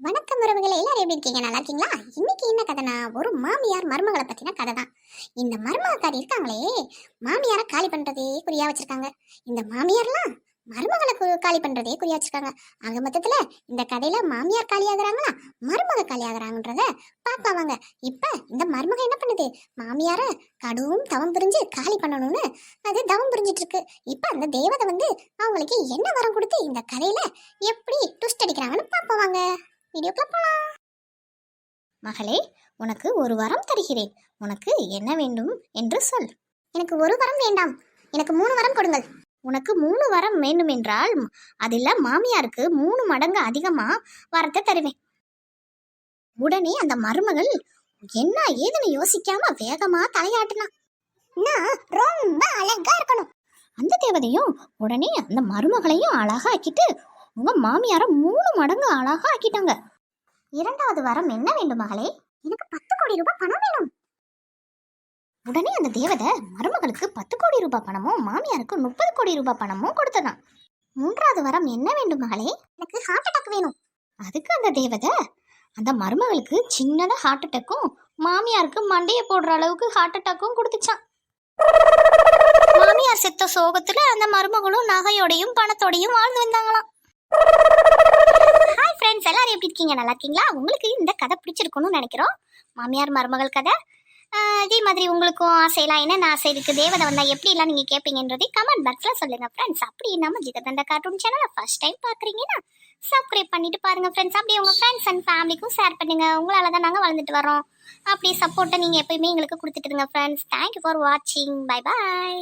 வணக்கம் உறவுகளை எல்லாரும் எப்படி இருக்கீங்க? நல்லா இருக்கீங்களா? இன்னைக்கு என்ன கதைனா ஒரு மாமியார் மருமகளை பத்தின கதை தான் இந்த மருமகக்காரி இருக்காங்களே மாமியாரை காலி பண்றதே குறியா வச்சிருக்காங்க. இந்த மாமியார்லாம் மருமகளை கு- காலி பண்றதே குறியா வச்சிருக்காங்க. ஆக மொத்தத்துல இந்த கதையில மாமியார் காலி ஆகுறாங்களா மருமக காலி ஆகுறாங்கன்றத பார்க்கலாம் வாங்க இப்ப இந்த மருமக என்ன பண்ணுது? மாமியார கடும் தவம் புரிஞ்சு காலி பண்ணணும்னு அது தவம் புரிஞ்சிட்டு இருக்கு இப்ப அந்த தேவதை வந்து அவங்களுக்கு என்ன வரம் கொடுத்து இந்த கதையில எப்படி வீடியோக்குள்ள போலாம். மகளே உனக்கு ஒரு வரம் தருகிறேன். உனக்கு என்ன வேண்டும் என்று சொல். எனக்கு ஒரு வரம் வேண்டாம். எனக்கு மூணு வரம் கொடுங்கள். உனக்கு மூணு வரம் வேண்டும் என்றால் அதில் மாமியாருக்கு மூணு மடங்கு அதிகமாக வரத்தை தருவேன். உடனே அந்த மருமகள் என்ன ஏதுன்னு யோசிக்காம வேகமா தலையாட்டினா. நான் ரொம்ப அழகா இருக்கணும். அந்த தேவதையும் உடனே அந்த மருமகளையும் அழகா ஆக்கிட்டு உங்க மாமியார மூணு மடங்கு அழகா ஆக்கிட்டாங்க இரண்டாவது வரம் என்ன வேண்டும் மகளே? எனக்கு பத்து கோடி ரூபாய் பணம் வேணும். உடனே அந்த தேவதை மருமகளுக்கு பத்து கோடி ரூபாய் பணமும் மாமியாருக்கு முப்பது கோடி ரூபாய் பணமும் கொடுத்ததான். மூன்றாவது வரம் என்ன வேண்டும் மகளே? எனக்கு ஹார்ட் அட்டாக் வேணும். அதுக்கு அந்த தேவதை அந்த மருமகளுக்கு சின்னதாக ஹார்ட் அட்டாக்கும் மாமியாருக்கு மண்டையை போடுற அளவுக்கு ஹார்ட் அட்டாக்கும் கொடுத்துச்சான் மாமியார் செத்த சோகத்துல அந்த மருமகளும் நகையோடையும் பணத்தோடையும் வாழ்ந்து வந்தாங்களாம் ஹாய் ஃப்ரெண்ட்ஸ் எல்லாரும் எப்படி இருக்கீங்க நல்லா இருக்கீங்களா? உங்களுக்கு இந்த கதை பிடிச்சிருக்கணும்னு நினைக்கிறோம். மாமியார் மருமகள் கதை. இதே மாதிரி உங்களுக்கும் ஆசையெல்லாம் என்னென்ன ஆசை இருக்கு? தேவதை வந்தா எப்படிலாம் நீங்க கேட்பீங்கன்றதை கமெண்ட் பாக்ஸ்ல சொல்லுங்க ஃப்ரெண்ட்ஸ் அப்படி நம்ம ஜிகதண்ட கார்ட்டூன் சேனலை ஃபர்ஸ்ட் டைம் பாக்குறீங்கன்னா சப்ஸ்கிரைப் பண்ணிட்டு பாருங்க ஃப்ரெண்ட்ஸ் அப்படியே உங்க ஃப்ரெண்ட்ஸ் அண்ட் ஃபேமிலிக்கும் ஷேர் பண்ணுங்க. உங்களால தான் நாங்கள் வளர்ந்துட்டு வரோம் அப்படி சப்போர்ட்டை நீங்க எப்பயுமே எங்களுக்கு கொடுத்துட்டு இருங்க ஃப்ரெண்ட்ஸ் தேங்க்யூ ஃபார் வாட்சிங் பை பாய்